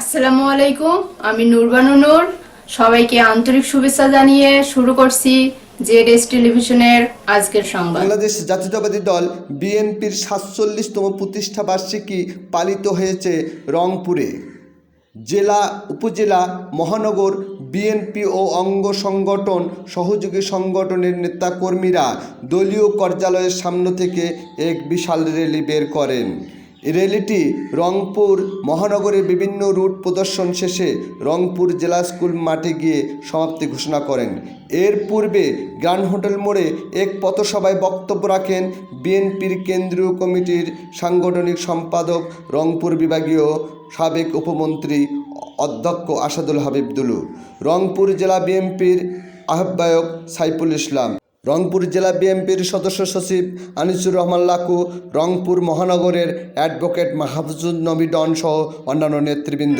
আসসালামু আলাইকুম, আমি নুরবানু নূর। সবাইকে আন্তরিক শুভেচ্ছা জানিয়ে শুরু করছি জেড টেলিভিশনের আজকের সংবাদ। বাংলাদেশ জাতীয়তাবাদী দল বিএনপির সাতচল্লিশতম প্রতিষ্ঠা বার্ষিকী পালিত হয়েছে রংপুরে। জেলা, উপজেলা, মহানগর, বিএনপি ও অঙ্গ সংগঠন, সহযোগী সংগঠনের নেতাকর্মীরা দলীয় কার্যালয়ের সামনে থেকে এক বিশাল র্যালি বের করেন। র্যালিটি রংপুর মহানগরের বিভিন্ন রুট প্রদর্শন শেষে রংপুর জেলা স্কুল মাঠে গিয়ে সমাপ্তি ঘোষণা করেন। এর পূর্বে গ্র্যান্ড হোটেল মোড়ে এক পথসভায় বক্তব্য রাখেন বিএনপির কেন্দ্রীয় কমিটির সাংগঠনিক সম্পাদক, রংপুর বিভাগীয় সাবেক উপমন্ত্রী অধ্যক্ষ আসাদুল হাবিবদুলু, রংপুর জেলা বিএনপির আহ্বায়ক সাইফুল ইসলাম রংপুর জেলা বিএনপির সদস্য সচিব আনিসুর রহমান লাকু, রংপুর মহানগরের অ্যাডভোকেট মাহফুজুল নবী ডন সহ অন্যান্য নেতৃবৃন্দ।